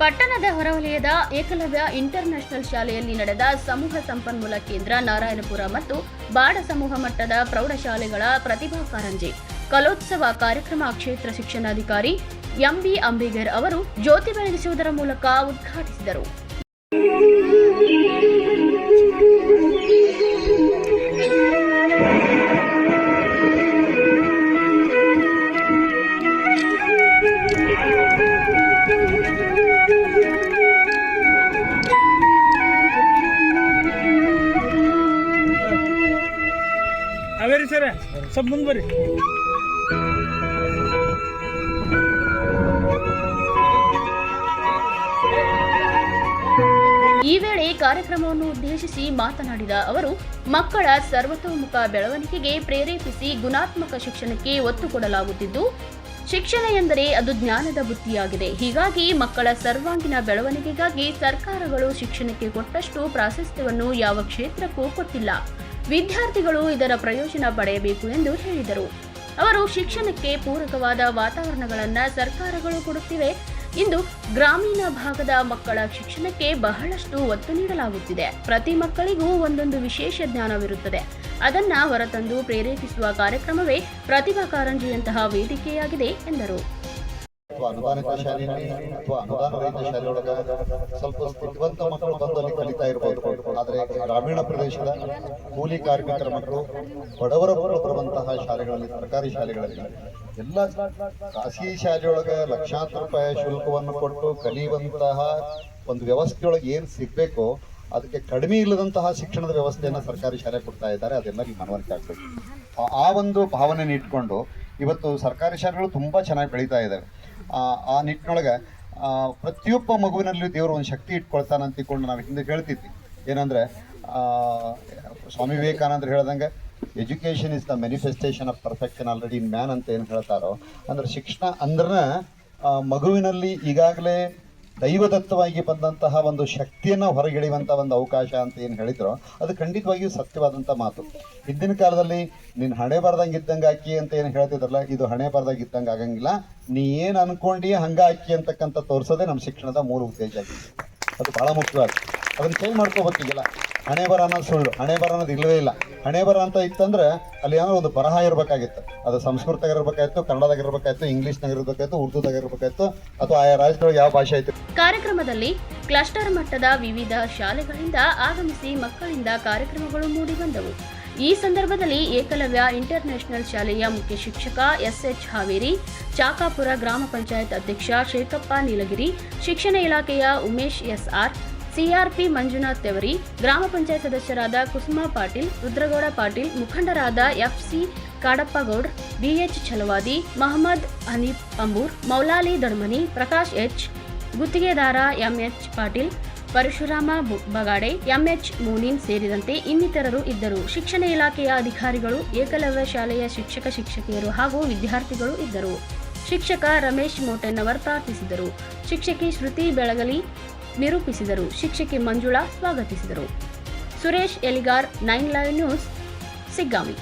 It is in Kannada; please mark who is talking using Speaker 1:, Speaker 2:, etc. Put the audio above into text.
Speaker 1: ಪಟ್ಟಣದ ಹೊರವಲಯದ ಏಕಲವ್ಯ ಇಂಟರ್ನ್ಯಾಷನಲ್ ಶಾಲೆಯಲ್ಲಿ ನಡೆದ ಸಮೂಹ ಸಂಪನ್ಮೂಲ ಕೇಂದ್ರ ನಾರಾಯಣಪುರ ಮತ್ತು ಬಾಡ ಸಮೂಹ ಮಟ್ಟದ ಪ್ರೌಢಶಾಲೆಗಳ ಪ್ರತಿಭಾ ಕಾರಂಜಿ. ಕಲೋತ್ಸವ ಕಾರ್ಯಕ್ರಮ ಕ್ಷೇತ್ರ ಶಿಕ್ಷಣಾಧಿಕಾರಿ ಎಂಬಿ ಅಂಬಿಗರ್ ಅವರು ಜ್ಯೋತಿ ಬೆಳಗಿಸುವುದರ ಮೂಲಕ ಉದ್ಘಾಟಿಸಿದರು.
Speaker 2: ಸ್ವಲ್ಪ ಮುಂದೆ ಬರ್ರಿ.
Speaker 1: ಈ ವೇಳೆ ಕಾರ್ಯಕ್ರಮವನ್ನು ಉದ್ದೇಶಿಸಿ ಮಾತನಾಡಿದ ಅವರು, ಮಕ್ಕಳ ಸರ್ವತೋಮುಖ ಬೆಳವಣಿಗೆಗೆ ಪ್ರೇರೇಪಿಸಿ ಗುಣಾತ್ಮಕ ಶಿಕ್ಷಣಕ್ಕೆ ಒತ್ತು ಕೊಡಲಾಗುತ್ತಿದ್ದು, ಶಿಕ್ಷಣ ಎಂದರೆ ಅದು ಜ್ಞಾನದ ಬುತ್ತಿಯಾಗಿದೆ. ಹೀಗಾಗಿ ಮಕ್ಕಳ ಸರ್ವಾಂಗೀಣ ಬೆಳವಣಿಗೆಗಾಗಿ ಸರ್ಕಾರಗಳು ಶಿಕ್ಷಣಕ್ಕೆ ಕೊಟ್ಟಷ್ಟು ಪ್ರಾಶಸ್ತ್ಯವನ್ನು ಯಾವ ಕ್ಷೇತ್ರಕ್ಕೂ ಕೊಟ್ಟಿಲ್ಲ. ವಿದ್ಯಾರ್ಥಿಗಳು ಇದರ ಪ್ರಯೋಜನ ಪಡೆಯಬೇಕು ಎಂದು ಹೇಳಿದರು. ಅವರು ಶಿಕ್ಷಣಕ್ಕೆ ಪೂರಕವಾದ ವಾತಾವರಣಗಳನ್ನು ಸರ್ಕಾರಗಳು ಕೊಡುತ್ತಿವೆ. ಇಂದು ಗ್ರಾಮೀಣ ಭಾಗದ ಮಕ್ಕಳ ಶಿಕ್ಷಣಕ್ಕೆ ಬಹಳಷ್ಟು ಒತ್ತು ನೀಡಲಾಗುತ್ತಿದೆ. ಪ್ರತಿ ಮಕ್ಕಳಿಗೂ ಒಂದೊಂದು ವಿಶೇಷ ಜ್ಞಾನವಿರುತ್ತದೆ. ಅದನ್ನ ಹೊರತಂದು ಪ್ರೇರೇಪಿಸುವ ಕಾರ್ಯಕ್ರಮವೇ ಪ್ರತಿಭಾ ಕಾರಂಜಿಯಂತಹ ವೇದಿಕೆಯಾಗಿದೆ ಎಂದರು.
Speaker 3: ಅಥವಾ ಅನುದಾನಿತ ಶಾಲೆಯಲ್ಲಿ ಅಥವಾ ಅನುದಾನ ರಹಿತ ಶಾಲೆಯೊಳಗ ಸ್ವಲ್ಪ ಸ್ಥಿತಿವಂತ ಮಕ್ಕಳು ಬಂದು ಅಲ್ಲಿ ಕಲಿತಾ ಇರಬಹುದು ಆದರೆ ಗ್ರಾಮೀಣ ಪ್ರದೇಶದ ಕೂಲಿ ಕಾರ್ಮಿಕರ ಮಕ್ಕಳು ಬಡವರ ಮಕ್ಕಳು ಬರುವಂತಹ ಶಾಲೆಗಳಲ್ಲಿ, ಸರ್ಕಾರಿ ಶಾಲೆಗಳಲ್ಲಿ ಎಲ್ಲ ಖಾಸಗಿ ಶಾಲೆಯೊಳಗ ಲಕ್ಷಾಂತರ ರೂಪಾಯಿ ಶುಲ್ಕವನ್ನು ಕೊಟ್ಟು ಕಲಿಯುವಂತಹ ಒಂದು ವ್ಯವಸ್ಥೆಯೊಳಗೆ ಏನು ಸಿಗ್ಬೇಕೋ ಅದಕ್ಕೆ ಕಡಿಮೆ ಇಲ್ಲದಂತಹ ಶಿಕ್ಷಣದ ವ್ಯವಸ್ಥೆಯನ್ನು ಸರ್ಕಾರಿ ಶಾಲೆ ಕೊಡ್ತಾ ಇದ್ದಾರೆ. ಅದೆಲ್ಲರಿಗೂ ಮನವರಿಕೆ ಆಗ್ತದೆ ಆ- ಒಂದು ಭಾವನೆನ ಇಟ್ಕೊಂಡು ಇವತ್ತು ಸರ್ಕಾರಿ ಶಾಲೆಗಳು ತುಂಬ ಚೆನ್ನಾಗಿ ಬೆಳೀತಾ ಇದ್ದಾವೆ ಆ ನಿಟ್ಟಿನೊಳಗೆ ಪ್ರತಿಯೊಬ್ಬ ಮಗುವಿನಲ್ಲಿ ದೇವರು ಒಂದು ಶಕ್ತಿ ಇಟ್ಕೊಳ್ತಾನೆ ಅಂತ ತಿಳ್ಕೊಂಡು ನಾವು ಹಿಂದೆ ಹೇಳ್ತಿದ್ವಿ. ಏನಂದರೆ ಸ್ವಾಮಿ ವಿವೇಕಾನಂದರು ಹೇಳ್ದಂಗೆ education is the manifestation of perfection already man ಅಂತ ಏನು ಹೇಳ್ತಾರೋ, ಅಂದ್ರೆ ಶಿಕ್ಷಣ ಅಂದ್ರೆ ಮಗುವಿನಲ್ಲಿ ಈಗಾಗಲೇ ದೈವದತ್ತವಾಗಿ ಬಂದಂತಹ ಒಂದು ಶಕ್ತಿಯನ್ನು ಹೊರಗಿಳಿಯುವಂಥ ಒಂದು ಅವಕಾಶ ಅಂತ ಏನು ಹೇಳಿದ್ರು, ಅದು ಖಂಡಿತವಾಗಿಯೂ ಸತ್ಯವಾದಂಥ ಮಾತು. ಹಿಂದಿನ ಕಾಲದಲ್ಲಿ, ನೀನು ಹಣೆ ಬರ್ದಂಗೆ ಇದ್ದಂಗೆ ಹಾಕಿ ಅಂತ ಏನು ಹೇಳ್ತಿದ್ರಲ್ಲ, ಇದು ಹಣೆ ಬರ್ದಂಗೆ ಇದ್ದಂಗೆ ಆಗಂಗಿಲ್ಲ. ನೀ ಏನು ಅನ್ಕೊಂಡಿ ಹಂಗೆ ಹಾಕಿ ಅಂತಕ್ಕಂಥ ತೋರಿಸೋದೇ ನಮ್ಮ ಶಿಕ್ಷಣದ ಮೂಲ ಉದ್ದೇಶ ಆಗಿದೆ ಅದು ಭಾಳ ಮುಖ್ಯವಾಗಿ ಅದನ್ನು ಚೇಂಜ್ ಮಾಡ್ಕೋಬೇಕೀಗಿಲ್ಲ ಹಣೆ ಬರ ಅನ್ನೋದು ಸುಳ್ಳು. ಹಣೆ ಬರ ಅನ್ನೋದು ಇಲ್ಲವೇ ಇಲ್ಲ. ಹಣೆ ಬರ ಅಂತ ಇತ್ತಂದ್ರೆ ಅಲ್ಲಿ ಏನೋ ಒಂದು ಬರಹ ಇರಬೇಕಾಗಿತ್ತು. ಅದು ಸಂಸ್ಕೃತದಾಗ ಇರಬೇಕಾಯ್ತು ಕನ್ನಡದಾಗ ಇರಬೇಕಾಯ್ತು ಇಂಗ್ಲಿಷ್ನಾಗ ಇರಬೇಕಾಯ್ತು ಉರ್ದುದಾಗ ಇರಬೇಕಾಯ್ತು ಅಥವಾ ಆಯಾ ರಾಜ್ಯದೊಳಗೆ ಯಾವ ಭಾಷೆ ಐತೆ.
Speaker 1: ಕಾರ್ಯಕ್ರಮದಲ್ಲಿ ಕ್ಲಸ್ಟರ್ ಮಟ್ಟದ ವಿವಿಧ ಶಾಲೆಗಳಿಂದ ಆಗಮಿಸಿ ಮಕ್ಕಳಿಂದ ಕಾರ್ಯಕ್ರಮಗಳು ಮೂಡಿ ಬಂದವು. ಈ ಸಂದರ್ಭದಲ್ಲಿ ಏಕಲವ್ಯ ಇಂಟರ್ನ್ಯಾಷನಲ್ ಶಾಲೆಯ ಮುಖ್ಯ ಶಿಕ್ಷಕ ಎಸ್ಎಚ್ ಹಾವೇರಿ, ಚಾಕಾಪುರ ಗ್ರಾಮ ಪಂಚಾಯತ್ ಅಧ್ಯಕ್ಷ ಶೇಖಪ್ಪ ನೀಲಗಿರಿ, ಶಿಕ್ಷಣ ಇಲಾಖೆಯ Umesh S R C R P Manjunath Tevari ಗ್ರಾಮ ಪಂಚಾಯತ್ ಸದಸ್ಯರಾದ ಕುಸುಮಾ ಪಾಟೀಲ್, ರುದ್ರಗೌಡ ಪಾಟೀಲ್, ಮುಖಂಡರಾದ F C Kadappagoud B H Chalavadi, Mohammed Hanif Ambur, Moulali Dadmani Prakash H, ಗುತ್ತಿಗೆದಾರ M H Patil, Parashurama Bagade, M H Munin ಸೇರಿದಂತೆ ಇನ್ನಿತರರು ಇದ್ದರು. ಶಿಕ್ಷಣ ಇಲಾಖೆಯ ಅಧಿಕಾರಿಗಳು, ಏಕಲವ್ಯ ಶಾಲೆಯ ಶಿಕ್ಷಕ ಶಿಕ್ಷಕಿಯರು ಹಾಗೂ ವಿದ್ಯಾರ್ಥಿಗಳು ಇದ್ದರು. ಶಿಕ್ಷಕ ರಮೇಶ್ ಮೋಟೆನ್ನವರ್ ಪ್ರಾರ್ಥಿಸಿದರು. ಶಿಕ್ಷಕಿ ಶ್ರುತಿ ಬೆಳಗಲಿ ನಿರೂಪಿಸಿದರು. ಶಿಕ್ಷಕಿ ಮಂಜುಳಾ ಸ್ವಾಗತಿಸಿದರು. Suresh Eligar nine live news Siggavi